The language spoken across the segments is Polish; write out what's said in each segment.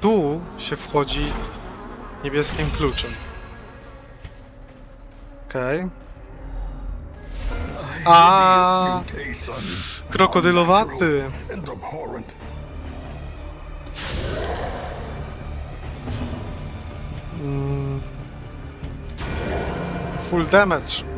tu się wchodzi niebieskim kluczem. Okej. A krokodylowaty. abhorrent. Full damage.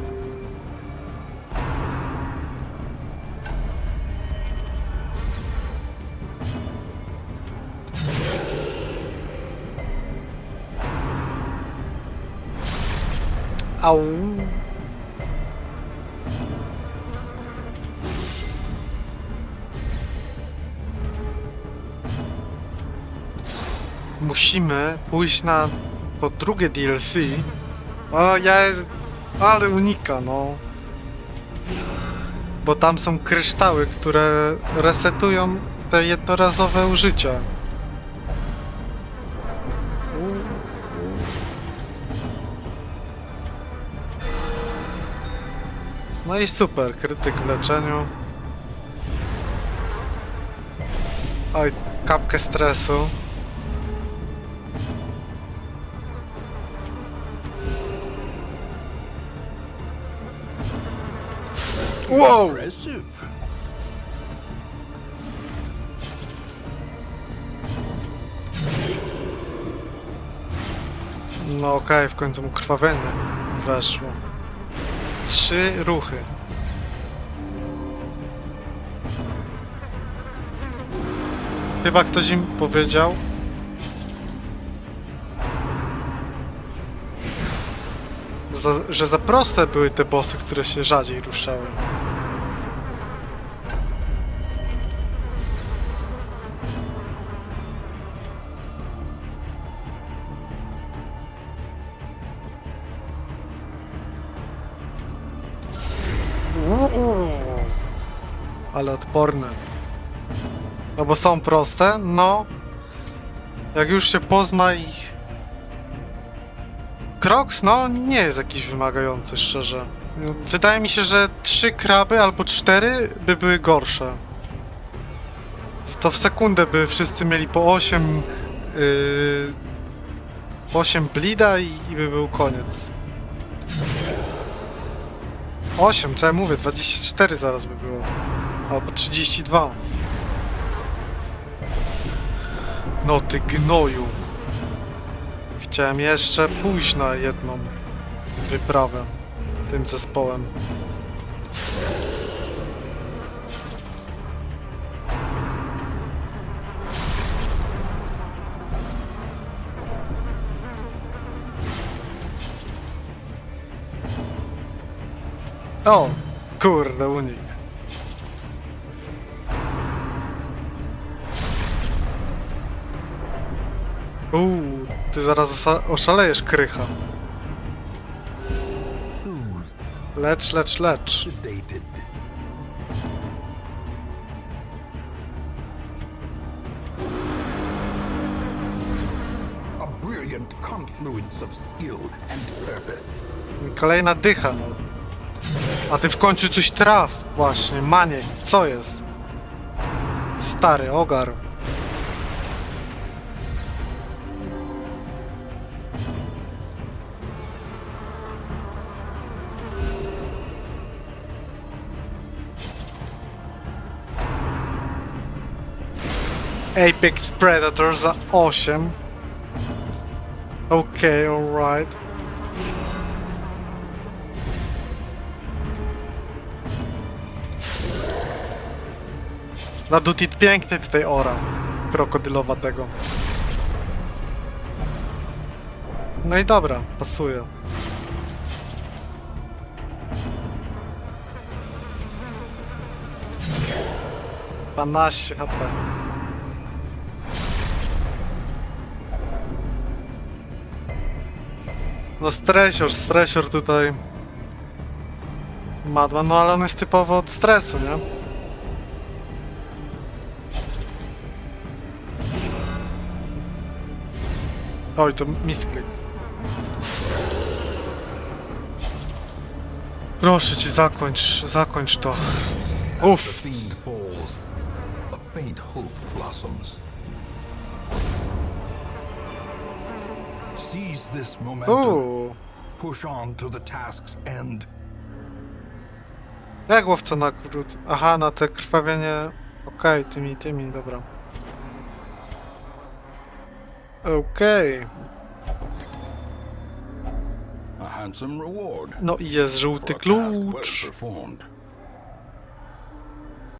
Musimy pójść na po drugie DLC. O, ja jest... Ale unika, no. Bo tam są kryształy, które resetują te jednorazowe użycia. No i super, krytyk w leczeniu. Oj, kapkę stresu. Wow! No okej, w końcu mu krwawienie weszło. Trzy ruchy. Chyba ktoś im powiedział. Za, że za proste były te bossy, które się rzadziej ruszały. Ale odporne. No bo są proste, no. Jak już się pozna ich... Crocs, no, nie jest jakiś wymagający, szczerze. Wydaje mi się, że trzy kraby albo cztery by były gorsze. To w sekundę by wszyscy mieli po 8 yy, 8 blida i, i by był koniec. 8, co ja mówię, 24 zaraz by było. Albo 32. No ty gnoju. Chciałem jeszcze pójść na jedną wyprawę tym zespołem. O! Kurde, unik. Uuu, ty zaraz osza- oszalejesz, krycha. Lecz, lecz, lecz. Kolejna dycha, no. A ty w końcu coś traf, właśnie, manie, co jest? Stary, ogar. Apex Predator za 8. Okej, okay, alright. Na Dutit pięknie tutaj ora. Krokodylowatego. No i dobra, pasuje. Panaście HP. No stresior, stresior tutaj. Madman, no ale on jest typowo od stresu, nie? Oj, to misklik. Proszę cię, zakończ, zakończ to. Uff, Seize this momentum. Uuu. Push on to the task's end. Jak łowca nagród? Aha, na te krwawienie... Okej, tymi, tymi, dobra. Okej. A handsome reward. No i jest żółty klucz. performed.